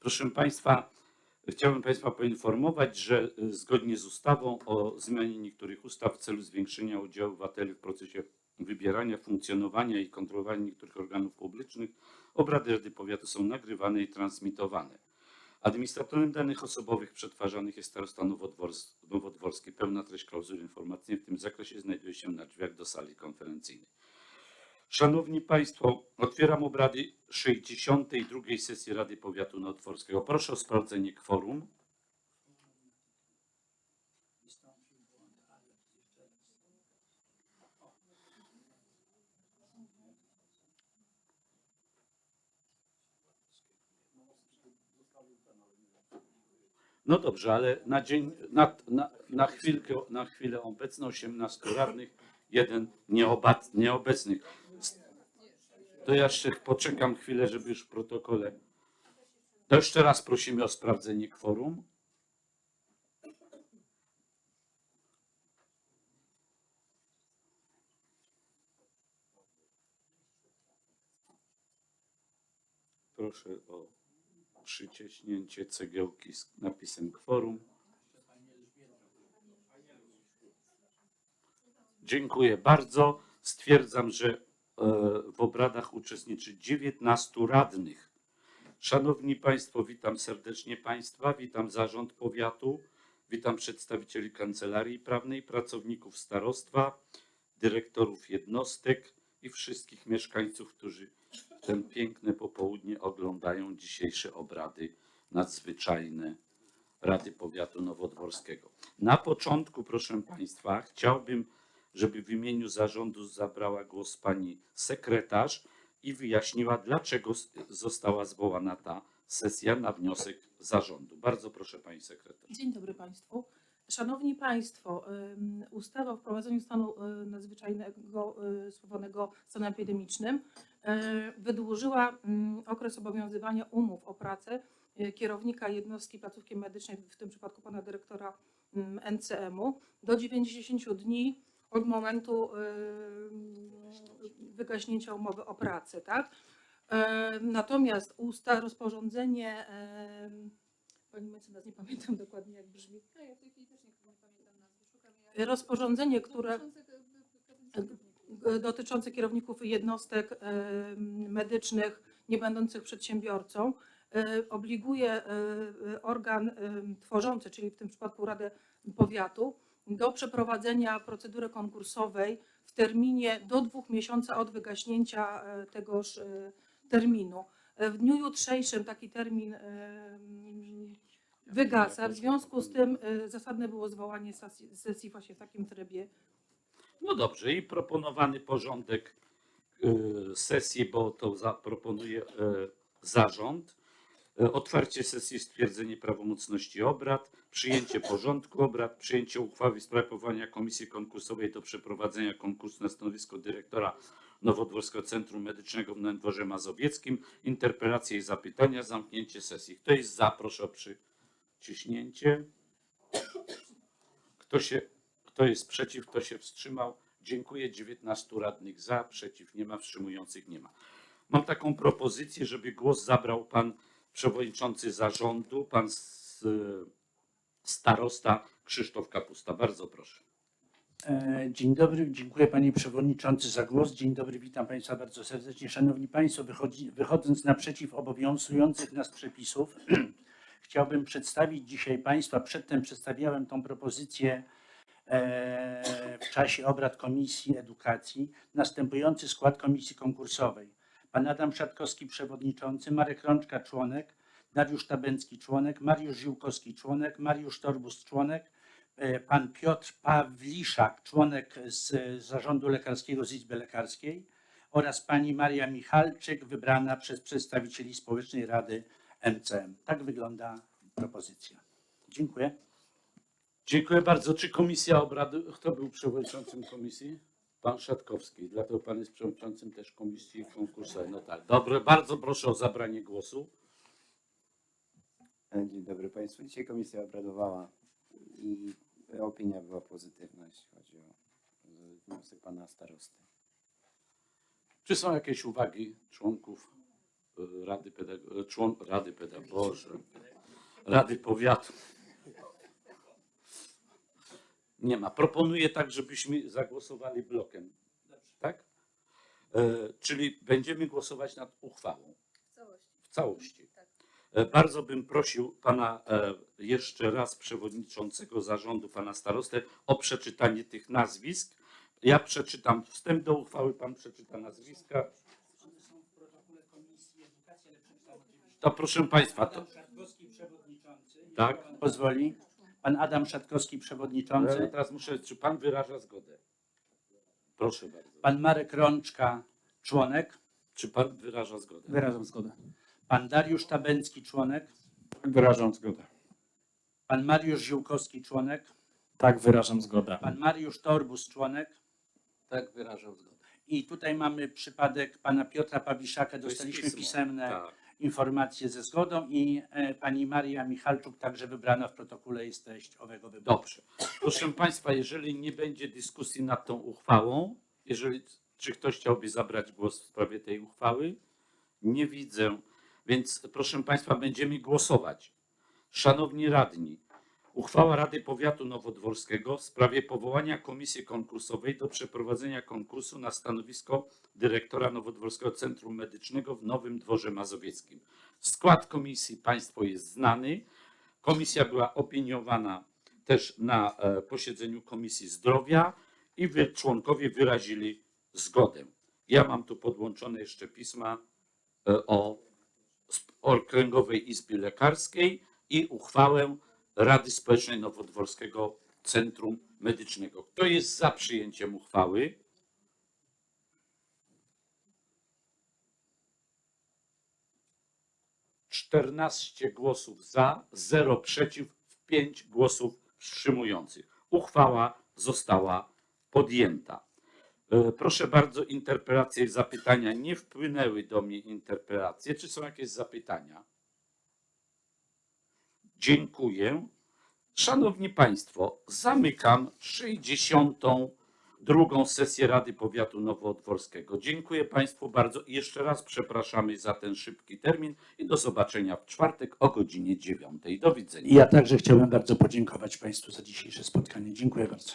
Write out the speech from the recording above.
Proszę Państwa, chciałbym Państwa poinformować, że y, zgodnie z ustawą o zmianie niektórych ustaw w celu zwiększenia udziału obywateli w procesie wybierania, funkcjonowania i kontrolowania niektórych organów publicznych, obrady Rady Powiatu są nagrywane i transmitowane. Administratorem danych osobowych przetwarzanych jest starosta Nowodwors- Nowodworski. Pełna treść klauzury informacyjnej w tym zakresie znajduje się na drzwiach do sali konferencyjnej. Szanowni Państwo, otwieram obrady 62. sesji Rady Powiatu Nowodworskiego. Proszę o sprawdzenie kworum. No dobrze, ale na dzień, na, na, na, chwilkę, na chwilę obecną 18 radnych, jeden nieobat, nieobecnych. To ja jeszcze poczekam chwilę, żeby już w protokole. To jeszcze raz prosimy o sprawdzenie kworum. Proszę o przyciśnięcie cegiełki z napisem kworum. Dziękuję bardzo. Stwierdzam, że w obradach uczestniczy 19 radnych. Szanowni Państwo, witam serdecznie Państwa, witam zarząd powiatu, witam przedstawicieli kancelarii prawnej, pracowników starostwa, dyrektorów jednostek i wszystkich mieszkańców, którzy ten piękne popołudnie oglądają dzisiejsze obrady nadzwyczajne Rady Powiatu Nowodworskiego. Na początku, proszę Państwa, chciałbym, żeby w imieniu zarządu zabrała głos pani sekretarz i wyjaśniła, dlaczego została zwołana ta sesja na wniosek zarządu. Bardzo proszę pani sekretarz. Dzień dobry Państwu. Szanowni Państwo, ustawa o wprowadzeniu stanu y, nadzwyczajnego y, spowodowanego stanem epidemicznym y, wydłużyła okres obowiązywania umów o pracę kierownika jednostki placówki medycznej, w tym przypadku pana dyrektora NCM-u, do 90 dni od momentu wygaśnięcia umowy o pracę. Tak? E, Natomiast usta, rozporządzenie Pani mecenas, nie pamiętam dokładnie jak brzmi. No, ja w tej chwili też nie, nie pamiętam nazwy. Szukam ja- Rozporządzenie, które Dotyczące kierowników jednostek medycznych nie będących przedsiębiorcą e, obliguje e, organ tworzący, czyli w tym przypadku Radę Powiatu, do przeprowadzenia procedury konkursowej w terminie do dwóch miesięcy od wygaśnięcia e, tegoż e, terminu. E, W dniu jutrzejszym taki termin wygasa. W związku z tym zasadne było zwołanie sesji, właśnie w takim trybie. No dobrze, i proponowany porządek sesji, bo to zaproponuje zarząd. Y, Otwarcie sesji, stwierdzenie prawomocności obrad, przyjęcie porządku obrad, przyjęcie uchwały w sprawie powołania komisji konkursowej do przeprowadzenia konkursu na stanowisko dyrektora Nowodworskiego Centrum Medycznego w Dworze Mazowieckim, interpelacje i zapytania, zamknięcie sesji. Kto jest za, proszę o przyciśnięcie. Kto się kto jest przeciw, kto się wstrzymał? Dziękuję. 19 radnych za, przeciw nie ma, wstrzymujących nie ma. Mam taką propozycję, żeby głos zabrał pan przewodniczący zarządu, pan starosta Krzysztof Kapusta. Bardzo proszę. E, Dzień dobry, dziękuję Panie Przewodniczący za głos. Dzień dobry, witam Państwa bardzo serdecznie. Szanowni Państwo, wychodzi, wychodząc naprzeciw obowiązujących nas przepisów, chciałbym przedstawić dzisiaj Państwa, przedtem przedstawiałem tą propozycję e, w czasie obrad Komisji Edukacji, następujący skład Komisji Konkursowej. Pan Adam Szatkowski, Przewodniczący, Marek Rączka, członek, Dariusz Tabęcki, członek, Mariusz Ziółkowski, członek, Mariusz Torbus, członek, e, pan Piotr Pawliszak, członek z Zarządu Lekarskiego z Izby Lekarskiej oraz pani Maria Michalczyk, wybrana przez przedstawicieli Społecznej Rady MCM. Tak wygląda propozycja. Dziękuję. Dziękuję bardzo. Czy komisja obrady, kto był przewodniczącym komisji? Pan Szatkowski. Dlatego pan jest przewodniczącym też komisji konkursowej. No tak. Dobrze, bardzo proszę o zabranie głosu. Dzień dobry Państwu. Dzisiaj komisja obradowała i opinia była pozytywna, jeśli chodzi o e, wniosek pana starosty. Czy są jakieś uwagi członków e, Rady Pedago- człon Rady Pedagogicznej, Rady Powiatu. Nie ma. Proponuję tak, żebyśmy zagłosowali blokiem. Tak? E, czyli będziemy głosować nad uchwałą W całości. w całości. Tak. E, Bardzo bym prosił pana e, jeszcze raz przewodniczącego zarządu, pana starostę, o przeczytanie tych nazwisk. Ja przeczytam wstęp do uchwały, pan przeczyta nazwiska. One są w protokole Komisji Edukacji, ale przeczytam oczywiście. To proszę państwa, to, Adam Szatkowski, przewodniczący. jeśli Tak. Pozwoli. Pan Adam Szatkowski, przewodniczący. teraz muszę, czy pan wyraża zgodę? Proszę bardzo. Pan Marek Rączka, członek. Czy pan wyraża zgodę? Wyrażam zgodę. Pan Dariusz Tabęcki, członek. Tak, wyrażam zgodę. Pan Mariusz Ziółkowski, członek. Tak, wyrażam zgodę. Pan Mariusz Torbus, członek. Tak, wyrażam zgodę. I tutaj mamy przypadek pana Piotra Pawiszaka. Dostaliśmy pismo. pisemne Tak. Informacje ze zgodą i e, pani Maria Michalczuk także wybrana w protokole jest treść owego wyboru. Dobrze. Proszę Państwa, jeżeli nie będzie dyskusji nad tą uchwałą, jeżeli, czy ktoś chciałby zabrać głos w sprawie tej uchwały? Nie widzę, więc proszę Państwa, będziemy głosować. Szanowni radni, uchwała Rady Powiatu Nowodworskiego w sprawie powołania komisji konkursowej do przeprowadzenia konkursu na stanowisko dyrektora Nowodworskiego Centrum Medycznego w Nowym Dworze Mazowieckim. Skład komisji Państwu jest znany. Komisja była opiniowana też na e, posiedzeniu Komisji Zdrowia i wy, członkowie wyrazili zgodę. Ja mam tu podłączone jeszcze pisma e, o Okręgowej Izbie Lekarskiej i uchwałę Rady Społecznej Nowodworskiego Centrum Medycznego. Kto jest za przyjęciem uchwały? Czternaście głosów za, zero przeciw, pięć głosów wstrzymujących. Uchwała została podjęta. E, Proszę bardzo, interpelacje i zapytania. Nie wpłynęły do mnie interpelacje. Czy są jakieś zapytania? Dziękuję. Szanowni Państwo, zamykam 62. sesję Rady Powiatu Nowoodworskiego. Dziękuję Państwu bardzo i jeszcze raz przepraszamy za ten szybki termin i do zobaczenia w czwartek o godzinie 9. Do widzenia. Ja także chciałbym bardzo podziękować Państwu za dzisiejsze spotkanie. Dziękuję bardzo.